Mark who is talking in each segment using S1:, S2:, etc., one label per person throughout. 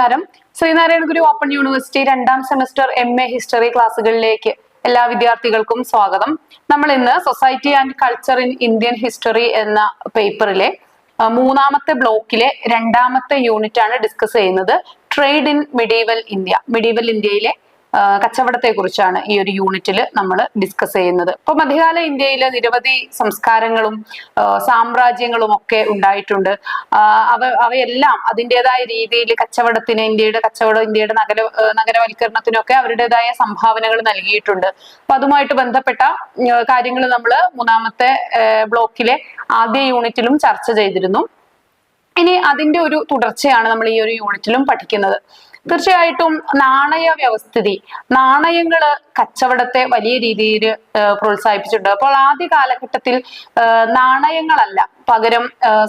S1: നമസ്കാരം. Sreenarayana Guru open university രണ്ടാം semester M A history ക്ലാസ്സുകളിലേക്ക് എല്ലാ വിദ്യാർത്ഥികൾക്കും സ്വാഗതം. നമ്മൾ ഇന്ന് society and culture in Indian history എന്ന പേപ്പറിലെ മൂന്നാമത്തെ ബ്ലോക്കിലെ രണ്ടാമത്തെ യൂണിറ്റ് ആണ് ഡിസ്കസ് ചെയ്യുന്നത്. Trade in medieval India medieval ഇന്ത്യയിലെ കച്ചവടത്തെ കുറിച്ചാണ് ഈ ഒരു യൂണിറ്റിൽ നമ്മൾ ഡിസ്കസ് ചെയ്യുന്നത്. ഇപ്പൊ മധ്യകാല ഇന്ത്യയിൽ നിരവധി സംസ്കാരങ്ങളും സാമ്രാജ്യങ്ങളും ഒക്കെ ഉണ്ടായിട്ടുണ്ട്. അവ അവയെല്ലാം അതിന്റെതായ രീതിയിൽ കച്ചവടത്തിന് ഇന്ത്യയുടെ കച്ചവടം ഇന്ത്യയുടെ നഗര നഗരവൽക്കരണത്തിനൊക്കെ അവരുടേതായ സംഭാവനകൾ നൽകിയിട്ടുണ്ട്. അപ്പൊ അതുമായിട്ട് ബന്ധപ്പെട്ട കാര്യങ്ങൾ നമ്മൾ മൂന്നാമത്തെ ബ്ലോക്കിലെ ആദ്യ യൂണിറ്റിലും ചർച്ച ചെയ്തിരുന്നു. ഇനി അതിന്റെ ഒരു തുടർച്ചയാണ് നമ്മൾ ഈ ഒരു യൂണിറ്റിലും പഠിക്കുന്നത്. തീർച്ചയായിട്ടും നാണയ വ്യവസ്ഥിതി നാണയങ്ങൾ കച്ചവടത്തെ വലിയ രീതിയിൽ പ്രോത്സാഹിപ്പിച്ചിട്ടുണ്ട്. അപ്പോൾ ആദ്യ കാലഘട്ടത്തിൽ നാണയങ്ങളല്ല പകരം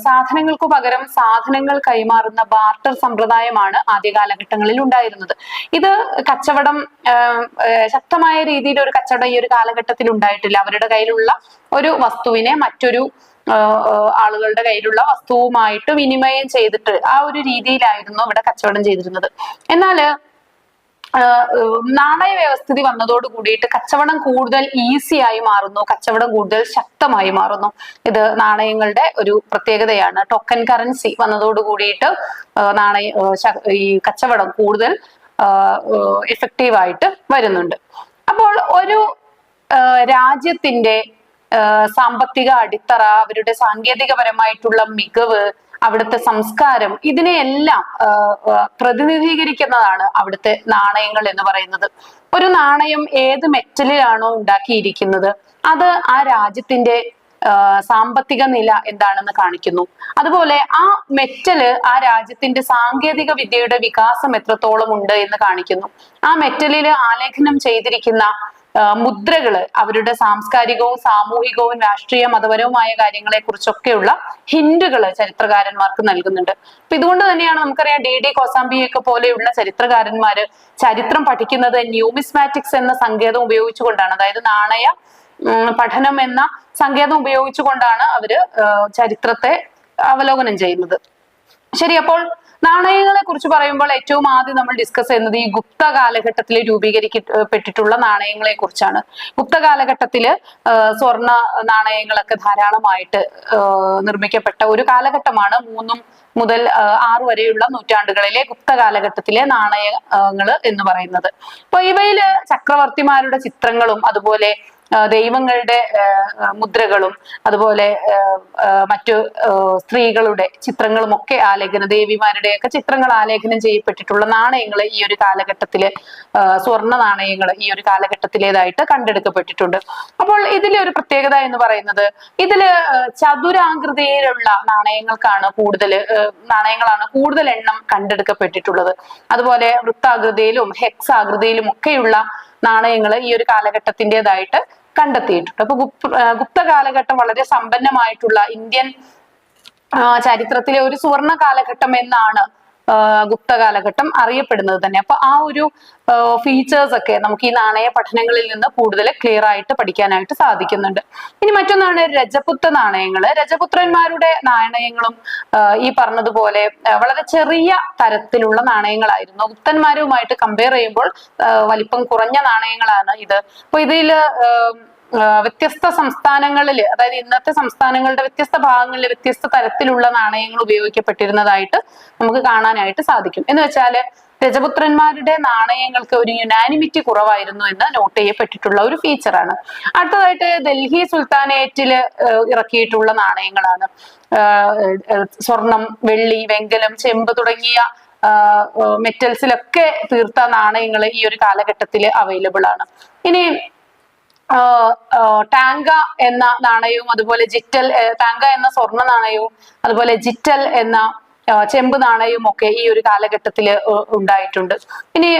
S1: സാധനങ്ങൾക്ക് പകരം സാധനങ്ങൾ കൈമാറുന്ന ബാർട്ടർ സമ്പ്രദായമാണ് ആദ്യ കാലഘട്ടങ്ങളിൽ ഉണ്ടായിരുന്നത്. ഇത് കച്ചവടം ശക്തമായ രീതിയിൽ ഒരു കച്ചവടം ഈ ഒരു കാലഘട്ടത്തിൽ ഉണ്ടായിട്ടില്ല. അവരുടെ കയ്യിലുള്ള ഒരു വസ്തുവിനെ മറ്റൊരു ആളുകളുടെ കയ്യിലുള്ള വസ്തുവുമായിട്ട് വിനിമയം ചെയ്തിട്ട് ആ ഒരു രീതിയിലായിരുന്നു ഇവിടെ കച്ചവടം ചെയ്തിരുന്നത്. എന്നാൽ നാണയ വ്യവസ്ഥിതി വന്നതോട് കൂടിയിട്ട് കച്ചവടം കൂടുതൽ ഈസിയായി മാറുന്നു കച്ചവടം കൂടുതൽ ശക്തമായി മാറുന്നു. ഇത് നാണയങ്ങളുടെ ഒരു പ്രത്യേകതയാണ്. ടോക്കൺ കറൻസി വന്നതോട് കൂടിയിട്ട് നാണയ ഈ കച്ചവടം കൂടുതൽ എഫക്റ്റീവായിട്ട് വരുന്നുണ്ട്. അപ്പോൾ ഒരു രാജ്യത്തിന്റെ സാമ്പത്തിക അടിത്തറ അവരുടെ സാങ്കേതികപരമായിട്ടുള്ള മികവ് അവിടുത്തെ സംസ്കാരം ഇതിനെയെല്ലാം പ്രതിനിധീകരിക്കുന്നതാണ് അവിടുത്തെ നാണയങ്ങൾ എന്ന് പറയുന്നത്. ഒരു നാണയം ഏത് മെറ്റലിലാണോ ഉണ്ടാക്കിയിരിക്കുന്നത് അത് ആ രാജ്യത്തിന്റെ സാമ്പത്തിക നില എന്താണെന്ന് കാണിക്കുന്നു. അതുപോലെ ആ മെറ്റൽ ആ രാജ്യത്തിന്റെ സാങ്കേതിക വിദ്യയുടെ വികാസം എത്രത്തോളം ഉണ്ട് എന്ന് കാണിക്കുന്നു. ആ മെറ്റലിൽ ആലേഖനം ചെയ്തിരിക്കുന്ന ആ, മുദ്രകൾ അവരുടെ സാംസ്കാരികവും സാമൂഹികവും രാഷ്ട്രീയ മതപരവുമായ കാര്യങ്ങളെ കുറിച്ചൊക്കെയുള്ള ഹിന്റുകൾ ചരിത്രകാരന്മാർക്ക് നൽകുന്നുണ്ട്. അപ്പൊ ഇതുകൊണ്ട് തന്നെയാണ് നമുക്കറിയാം ഡി ഡി കോസാംബിയൊക്കെ പോലെയുള്ള ചരിത്രകാരന്മാര് ചരിത്രം പഠിക്കുന്നത് ന്യൂമിസ്മാറ്റിക്സ് എന്ന സങ്കേതം ഉപയോഗിച്ചുകൊണ്ടാണ്. അതായത് നാണയ പഠനം എന്ന സങ്കേതം ഉപയോഗിച്ചുകൊണ്ടാണ് അവർ ചരിത്രത്തെ അവലോകനം ചെയ്യുന്നത്. ശരി അപ്പോൾ നാണയങ്ങളെ കുറിച്ച് പറയുമ്പോൾ ഏറ്റവും ആദ്യം നമ്മൾ ഡിസ്കസ് ചെയ്യുന്നത് ഈ ഗുപ്ത കാലഘട്ടത്തിൽ രൂപീകരിക്കപ്പെട്ടിട്ടുള്ള നാണയങ്ങളെ കുറിച്ചാണ് ഗുപ്ത കാലഘട്ടത്തിൽ സ്വർണ നാണയങ്ങളൊക്കെ ധാരാളമായിട്ട് നിർമ്മിക്കപ്പെട്ട ഒരു കാലഘട്ടമാണ്. മൂന്നും മുതൽ ആറു വരെയുള്ള നൂറ്റാണ്ടുകളിലെ ഗുപ്ത കാലഘട്ടത്തിലെ നാണയങ്ങൾ എന്ന് പറയുന്നത്. അപ്പൊ ഇവയിൽ ചക്രവർത്തിമാരുടെ ചിത്രങ്ങളും അതുപോലെ ദൈവങ്ങളുടെ മുദ്രകളും അതുപോലെ മറ്റു സ്ത്രീകളുടെ ചിത്രങ്ങളും ഒക്കെ ആലേഖനം ദേവിമാരുടെയൊക്കെ ചിത്രങ്ങൾ ആലേഖനം ചെയ്യപ്പെട്ടിട്ടുള്ള നാണയങ്ങൾ ഈ ഒരു കാലഘട്ടത്തിൽ സ്വർണ നാണയങ്ങൾ ഈ ഒരു കാലഘട്ടത്തിലേതായിട്ട് കണ്ടെടുക്കപ്പെട്ടിട്ടുണ്ട്. അപ്പോൾ ഇതിലെ ഒരു പ്രത്യേകത എന്ന് പറയുന്നത് ഇതിൽ ചതുരാകൃതിയിലുള്ള നാണയങ്ങൾക്കാണ് കൂടുതൽ നാണയങ്ങളാണ് കൂടുതൽ എണ്ണം കണ്ടെടുക്കപ്പെട്ടിട്ടുള്ളത്. അതുപോലെ വൃത്താകൃതിയിലും ഹെക്സ് ആകൃതിയിലും ഒക്കെയുള്ള നാണയങ്ങൾ ഈ ഒരു കാലഘട്ടത്തിന്റെതായിട്ട് കണ്ടെത്തിയിട്ടുണ്ട്. അപ്പൊ ഗുപ്ത കാലഘട്ടം വളരെ സമ്പന്നമായിട്ടുള്ള ഇന്ത്യൻ ചരിത്രത്തിലെ ഒരു സുവർണ കാലഘട്ടം എന്നാണ് ഗുപ്ത കാലഘട്ടം അറിയപ്പെടുന്നത് തന്നെ. അപ്പൊ ആ ഒരു ഫീച്ചേഴ്സ് ഒക്കെ നമുക്ക് ഈ നാണയ പഠനങ്ങളിൽ നിന്ന് കൂടുതൽ ക്ലിയർ ആയിട്ട് പഠിക്കാനായിട്ട് സാധിക്കുന്നുണ്ട്. ഇനി മറ്റൊന്നാണ് രജപുത്ര നാണയങ്ങൾ രജപുത്രന്മാരുടെ നാണയങ്ങളും ഈ പറഞ്ഞതുപോലെ വളരെ ചെറിയ തരത്തിലുള്ള നാണയങ്ങളായിരുന്നു. ഗുപ്തന്മാരുമായിട്ട് കമ്പയർ ചെയ്യുമ്പോൾ വലിപ്പം കുറഞ്ഞ നാണയങ്ങളാണ് ഇത്. അപ്പൊ ഇതിൽ വ്യത്യസ്ത സംസ്ഥാനങ്ങളിൽ അതായത് ഇന്നത്തെ സംസ്ഥാനങ്ങളുടെ വ്യത്യസ്ത ഭാഗങ്ങളിൽ വ്യത്യസ്ത തരത്തിലുള്ള നാണയങ്ങൾ ഉപയോഗിക്കപ്പെട്ടിരുന്നതായിട്ട് നമുക്ക് കാണാനായിട്ട് സാധിക്കും. എന്ന് വെച്ചാൽ രജപുത്രന്മാരുടെ നാണയങ്ങൾക്ക് ഒരു യുനാനിമിറ്റി കുറവായിരുന്നു എന്ന് നോട്ട് ചെയ്യപ്പെട്ടിട്ടുള്ള ഒരു ഫീച്ചറാണ് അടുത്തതായിട്ട് ഡൽഹി സുൽത്താനേറ്റിൽ ഇറക്കിയിട്ടുള്ള നാണയങ്ങളാണ്. സ്വർണം വെള്ളി വെങ്കലം ചെമ്പ് തുടങ്ങിയ മെറ്റൽസിലൊക്കെ തീർത്ത നാണയങ്ങൾ ഈ ഒരു കാലഘട്ടത്തിൽ അവൈലബിൾ ആണ്. ഇനി ടാങ്ക എന്ന നാണയവും അതുപോലെ ജിറ്റൽ ടാങ്ക എന്ന സ്വർണ നാണയവും അതുപോലെ ജിറ്റൽ എന്ന ചെമ്പ് നാണയവും ഒക്കെ ഈ ഒരു കാലഘട്ടത്തിൽ ഉണ്ടായിട്ടുണ്ട്. ഇനി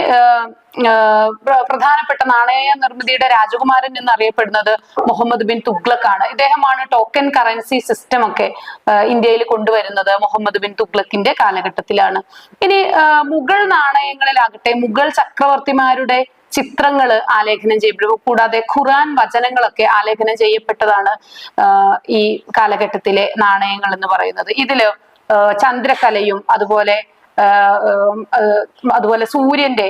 S1: പ്രധാനപ്പെട്ട നാണയ നിർമ്മിതിയുടെ രാജകുമാരൻ എന്നറിയപ്പെടുന്നത് മുഹമ്മദ് ബിൻ തുഗ്ലക് ആണ്. ഇദ്ദേഹമാണ് ടോക്കൺ കറൻസി സിസ്റ്റം ഒക്കെ ഇന്ത്യയിൽ കൊണ്ടുവരുന്നത് മുഹമ്മദ് ബിൻ തുഗ്ലക്കിന്റെ കാലഘട്ടത്തിലാണ്. ഇനി മുഗൾ നാണയങ്ങളിലാകട്ടെ മുഗൾ ചക്രവർത്തിമാരുടെ ചിത്രങ്ങൾ ആലേഖനം ചെയ്യപ്പെടും. കൂടാതെ ഖുറാൻ വചനങ്ങളൊക്കെ ആലേഖനം ചെയ്യപ്പെട്ടതാണ് ഈ കാലഘട്ടത്തിലെ നാണയങ്ങൾ എന്ന് പറയുന്നത്. ഇതിൽ ചന്ദ്രകലയും അതുപോലെ അതുപോലെ സൂര്യന്റെ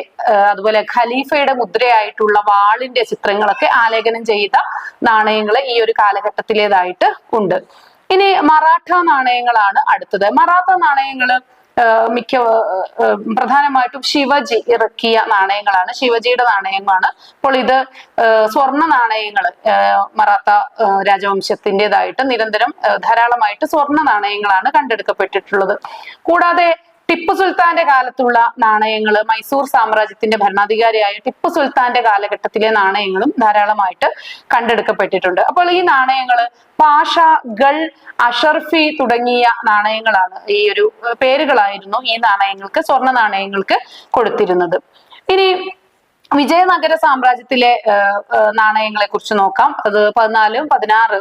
S1: അതുപോലെ ഖലീഫയുടെ മുദ്രയായിട്ടുള്ള വാളിന്റെ ചിത്രങ്ങളൊക്കെ ആലേഖനം ചെയ്ത നാണയങ്ങൾ ഈ ഒരു കാലഘട്ടത്തിലേതായിട്ട് ഉണ്ട്. ഇനി മറാഠ നാണയങ്ങളാണ് അടുത്തത്. മറാത്ത നാണയങ്ങൾ മിക്ക പ്രധാനമായിട്ടും ശിവജി ഇറക്കിയ നാണയങ്ങളാണ്. ശിവജിയുടെ നാണയങ്ങളാണ്. അപ്പോൾ ഇത് സ്വർണ നാണയങ്ങൾ മറാത്ത രാജവംശത്തിന്റെതായിട്ട് നിരന്തരം ധാരാളമായിട്ട് സ്വർണ നാണയങ്ങളാണ് കണ്ടെടുക്കപ്പെട്ടിട്ടുള്ളത്. കൂടാതെ ടിപ്പു സുൽത്താന്റെ കാലത്തുള്ള നാണയങ്ങൾ മൈസൂർ സാമ്രാജ്യത്തിന്റെ ഭരണാധികാരിയായ ടിപ്പു സുൽത്താന്റെ കാലഘട്ടത്തിലെ നാണയങ്ങളും ധാരാളമായിട്ട് കണ്ടെടുക്കപ്പെട്ടിട്ടുണ്ട്. അപ്പോൾ ഈ നാണയങ്ങൾ പാഷ ഗൾ അഷർഫി തുടങ്ങിയ നാണയങ്ങളാണ് ഈ ഒരു പേരുകളായിരുന്നു ഈ നാണയങ്ങൾക്ക് സ്വർണ നാണയങ്ങൾക്ക് കൊടുത്തിരുന്നത്. ഇനി വിജയനഗര സാമ്രാജ്യത്തിലെ നാണയങ്ങളെ കുറിച്ച് നോക്കാം. അത് പതിനാലും പതിനാറ്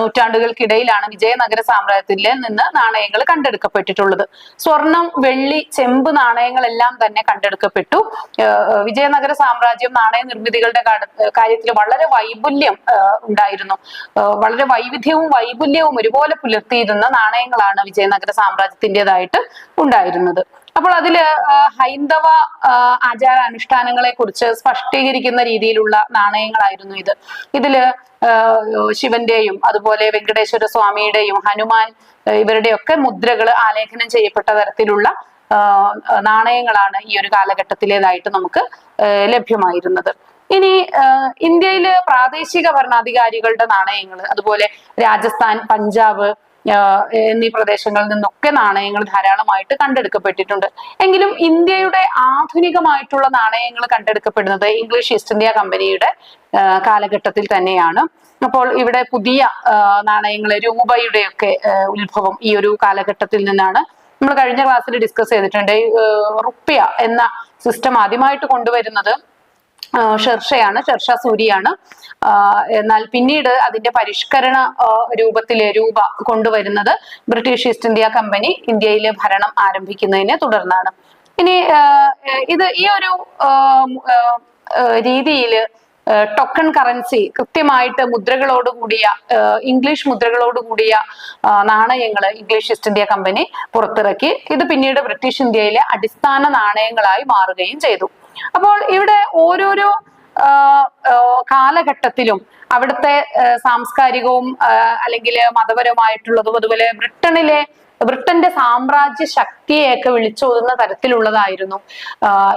S1: നൂറ്റാണ്ടുകൾക്കിടയിലാണ് വിജയനഗര സാമ്രാജ്യത്തിൽ നിന്ന് നാണയങ്ങൾ കണ്ടെടുക്കപ്പെട്ടിട്ടുള്ളത്. സ്വർണം വെള്ളി ചെമ്പ് നാണയങ്ങളെല്ലാം തന്നെ കണ്ടെടുക്കപ്പെട്ടു. വിജയനഗര സാമ്രാജ്യം നാണയ നിർമ്മിതികളുടെ കാര്യത്തിൽ വളരെ വൈപുല്യം ഉണ്ടായിരുന്നു. വളരെ വൈവിധ്യവും വൈപുല്യവും ഒരുപോലെ പുലർത്തിയിരുന്ന നാണയങ്ങളാണ് വിജയനഗര സാമ്രാജ്യത്തിന്റെതായിട്ട് ഉണ്ടായിരുന്നത്. അപ്പോൾ അതിൽ ഹൈന്ദവ ആചാര അനുഷ്ഠാനങ്ങളെ കുറിച്ച് സ്പഷ്ടീകരിക്കുന്ന രീതിയിലുള്ള നാണയങ്ങളായിരുന്നു ഇത്. ഇതിൽ ശിവന്റെയും അതുപോലെ വെങ്കടേശ്വര സ്വാമിയുടെയും ഹനുമാൻ ഇവരുടെയൊക്കെ മുദ്രകൾ ആലേഖനം ചെയ്യപ്പെട്ട തരത്തിലുള്ള നാണയങ്ങളാണ് ഈ ഒരു കാലഘട്ടത്തിലേതായിട്ട് നമുക്ക് ലഭ്യമായിരുന്നത്. ഇനി ഇന്ത്യയിലെ പ്രാദേശിക ഭരണാധികാരികളുടെ നാണയങ്ങൾ അതുപോലെ രാജസ്ഥാൻ പഞ്ചാബ് എന്നീ പ്രദേശങ്ങളിൽ നിന്നൊക്കെ നാണയങ്ങൾ ധാരാളമായിട്ട് കണ്ടെടുക്കപ്പെട്ടിട്ടുണ്ട്. എങ്കിലും ഇന്ത്യയുടെ ആധുനികമായിട്ടുള്ള നാണയങ്ങൾ കണ്ടെടുക്കപ്പെടുന്നത് ഇംഗ്ലീഷ് ഈസ്റ്റ് ഇന്ത്യ കമ്പനിയുടെ കാലഘട്ടത്തിൽ തന്നെയാണ്. അപ്പോൾ ഇവിടെ പുതിയ നാണയങ്ങളെ രൂപയുടെയൊക്കെ ഉത്ഭവം ഈ ഒരു കാലഘട്ടത്തിൽ നിന്നാണ്. നമ്മൾ കഴിഞ്ഞ ക്ലാസ്സിൽ ഡിസ്കസ് ചെയ്തിട്ടുണ്ട് റുപ്യ എന്ന സിസ്റ്റം ആദ്യമായിട്ട് കൊണ്ടുവരുന്നത് ഷെർഷയാണ്. ഷെർഷ സൂരിയാണ്. എന്നാൽ പിന്നീട് അതിന്റെ പരിഷ്കരണ രൂപത്തിലെ രൂപ കൊണ്ടുവരുന്നത് ബ്രിട്ടീഷ് ഈസ്റ്റ് ഇന്ത്യ കമ്പനി ഇന്ത്യയിലെ ഭരണം ആരംഭിക്കുന്നതിനെ തുടർന്നാണ്. ഇനി ഇത് ഈ ഒരു രീതിയിൽ ടോക്കൺ കറൻസി കൃത്യമായിട്ട് മുദ്രകളോട് കൂടിയ ഇംഗ്ലീഷ് മുദ്രകളോട് കൂടിയ നാണയങ്ങൾ ഇംഗ്ലീഷ് ഈസ്റ്റ് ഇന്ത്യ കമ്പനി പുറത്തിറക്കി. ഇത് പിന്നീട് ബ്രിട്ടീഷ് ഇന്ത്യയിലെ അടിസ്ഥാന നാണയങ്ങളായി മാറുകയും ചെയ്തു. അപ്പോൾ ഇവിടെ ഓരോരോ കാലഘട്ടത്തിലും അവിടുത്തെ സാംസ്കാരികവും അല്ലെങ്കിൽ മതപരമായിട്ടുള്ളതും അതുപോലെ ബ്രിട്ടനിലെ ബ്രിട്ടന്റെ സാമ്രാജ്യ ശക്തിയെയൊക്കെ വിളിച്ചോതുന്ന തരത്തിലുള്ളതായിരുന്നു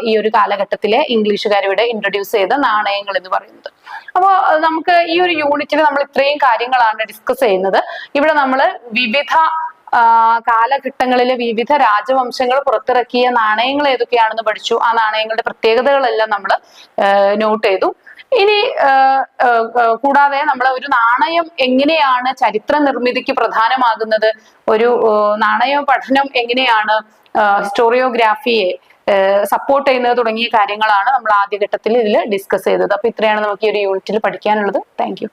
S1: ഈ ഒരു കാലഘട്ടത്തിലെ ഇംഗ്ലീഷുകാർ ഇവിടെ ഇൻട്രൊഡ്യൂസ് ചെയ്ത നാണയങ്ങൾ എന്ന് പറയുന്നത്. അപ്പോൾ നമുക്ക് ഈ ഒരു യൂണിറ്റിൽ നമ്മൾ ഇത്രയും കാര്യങ്ങളാണ് ഡിസ്കസ് ചെയ്യുന്നത്. ഇവിടെ നമ്മൾ വിവിധ കാലഘട്ടങ്ങളിലെ വിവിധ രാജവംശങ്ങൾ പുറത്തിറക്കിയ നാണയങ്ങൾ ഏതൊക്കെയാണെന്ന് പഠിച്ചു. ആ നാണയങ്ങളുടെ പ്രത്യേകതകളെല്ലാം നമ്മൾ നോട്ട് ചെയ്തു. ഇനി കൂടാതെ നമ്മൾ ഒരു നാണയം എങ്ങനെയാണ് ചരിത്ര നിർമ്മിതിക്ക് പ്രധാനമാകുന്നത്? ഒരു നാണയ പഠനം എങ്ങനെയാണ് ഹിസ്റ്റോറിയോഗ്രാഫിയെ സപ്പോർട്ട് ചെയ്യുന്നത് തുടങ്ങിയ കാര്യങ്ങളാണ് നമ്മൾ ആദ്യഘട്ടത്തിൽ ഇതിൽ ഡിസ്കസ് ചെയ്തത്. അപ്പൊ ഇത്രയാണ് നമുക്ക് ഈ ഒരു യൂണിറ്റിൽ പഠിക്കാനുള്ളത്. താങ്ക്